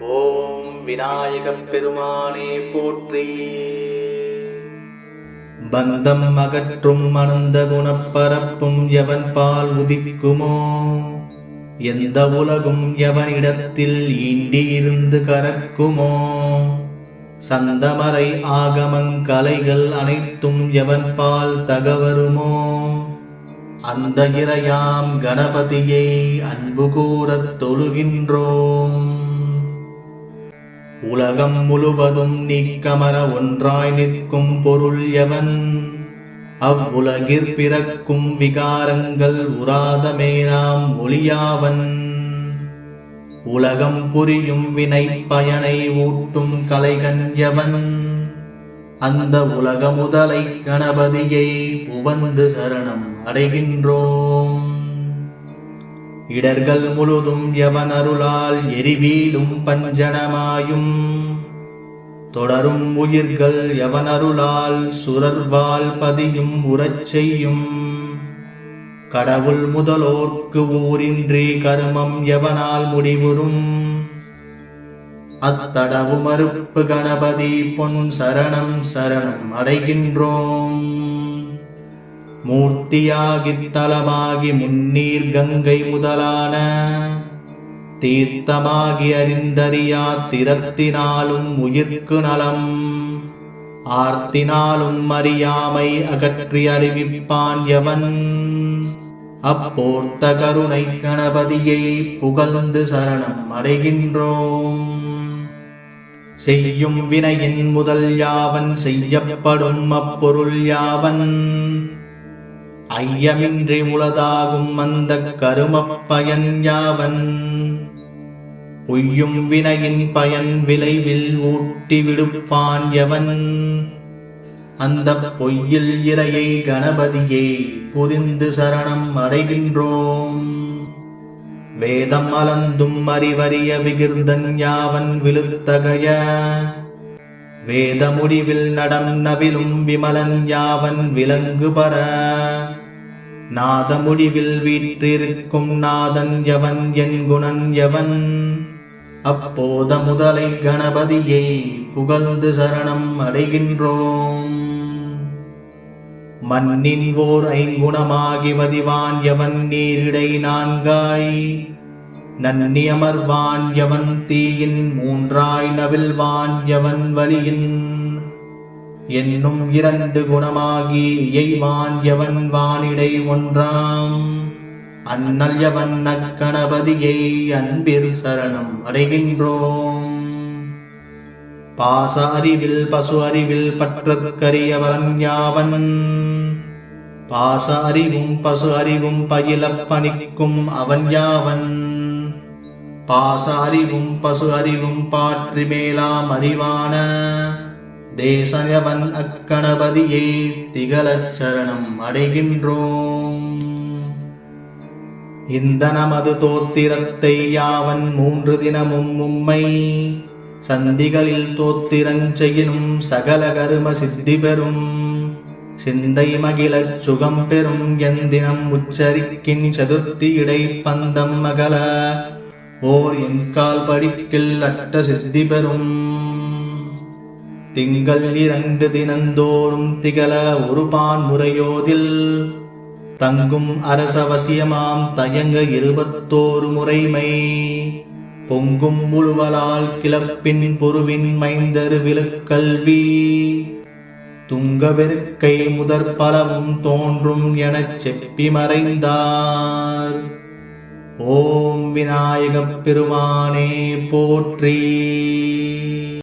ஓம் விநாயகப் பெருமானே போற்றி. பந்தம் அகற்றும் அனந்த குணப்பரப்பும் எவன் பால் உதிக்குமோ? எந்த உலகும் எவனிடத்தில் ஈண்டி இருந்து கறக்குமோ? சந்தமரை ஆகமங்கலைகள் அனைத்தும் எவன் பால் தகவருமோ? அந்த இறையாம் கணபதியை அன்பு கூறத் தொழுகின்றோம். உலகம் முழுவதும் நீக்கமர ஒன்றாய் நிற்கும் பொருள் எவன்? அவ்வுலகிற் பிறக்கும் விகாரங்கள் உராதமேனாம் ஒளியாவன். உலகம் புரியும் வினை பயனை ஊட்டும் கலைகன் எவன்? அந்த உலக முதலை கணபதியை உவந்து சரணம் அடைகின்றோம். இடர்கள் முழுதும் எவனருளால் எரிவீலும் பஞ்சனமாயும். தொடரும் உயிர்கள் எவனருளால் சுரர்வால் பதியும் உறச் செய்யும் கடவுள் முதலோர்க்கு ஊரின்றி கருமம் எவனால் முடிவுறும்? அத்தடவு மறுப்பு கணபதி பொன் சரணம் சரணம் அடைகின்றோம். மூர்த்தியாகி தலமாகி முன்னீர் கங்கை முதலான தீர்த்தமாகி அறிந்தறியா திறத்தினாலும் உயிர்க்கு நலம். ஆர்த்தினாலும் அறியாமை அகற்றி அறிவிப்பான் எவன்? அப்போர்த்த கருணை கணபதியை புகழ்ந்து சரணம் அடைகின்றோம். செய்யும் வினையின் முதல் யாவன் செய்யப்படும் அப்பொருள் யாவன்? ஐயமின்றி உளதாகும் அந்த கருமப் பயன் யாவன்? பொய்யும் வினையின் பயன் விளைவில் ஊட்டி விடுப்பான் எவன்? அந்த பொய்யில் இறையை கணபதியை புரிந்து சரணம் அடைகின்றோம். வேதம் அலந்தும் அறிவறிய விகிர்தன் யாவன் விழுத்தகைய? வேத முடிவில் நடம் நவிலும் விமலன் யாவன் விலங்கு பர? நாத முடிவில் வீற்றிருக்கும் நாதன் எவன் என் குணன் எவன் அப்போத முதலை கணபதியை புகழ்ந்து சரணம் அடைகின்றோம். மண்ணின் ஓர் ஐங்குணமாகி வதிவான் எவன் நீரிடை நான்காய். நன்னி அமர்வான் எவன் தீயின் மூன்றாய் நவில்வான் எவன் வலியின். என்னும் இரண்டு குணமாகி எய்வான் எவன் வானிடை ஒன்றாம்? அண்ணல் எவன் அக்கணபதியை அன்பில் சரணம் அடைகின்றோம்? பாச அறிவில் பசு அறிவில் பற்றற்கரியவன் யாவன்? பாச அறிவும் பசு அறிவும் பயிலப் பணிக்கும் அவன் யாவன்? பாச அறிவும் பசு அறிவும் பாற்றி மேலாம் அறிவான தேசயவன் அக்கணபதியை திகழச் சரணம் அடைகின்றோம். இந்த நமது தோத்திரத்தை யாவன் மூன்று தினமும் உம்மை சந்திகளில் தோத்திரஞ்செயினும் சகல கரும சித்தி பெறும். சிந்தை மகிழச் சுகம் பெறும் எந்தினம் உச்சரிக்கின் சதுர்த்தி இடை பந்தம் மகள ஓர் என் கால் படிக்கில் அட்ட சித்தி பெறும். திங்கள் இரண்டு தினந்தோறும் திகழ ஒரு பான் முறையோதில் தங்கும் அரசவசியமாம் தயங்க இருபத்தோரு முறைமை. பொங்கும் முழுவலால் கிளப்பின் பொருவின் மைந்தரு விலக்கல்வி துங்க முதற் பலவும் தோன்றும் எனச் செப்பி மறைந்தார். ஓம் விநாயகப் பெருமானே போற்றி.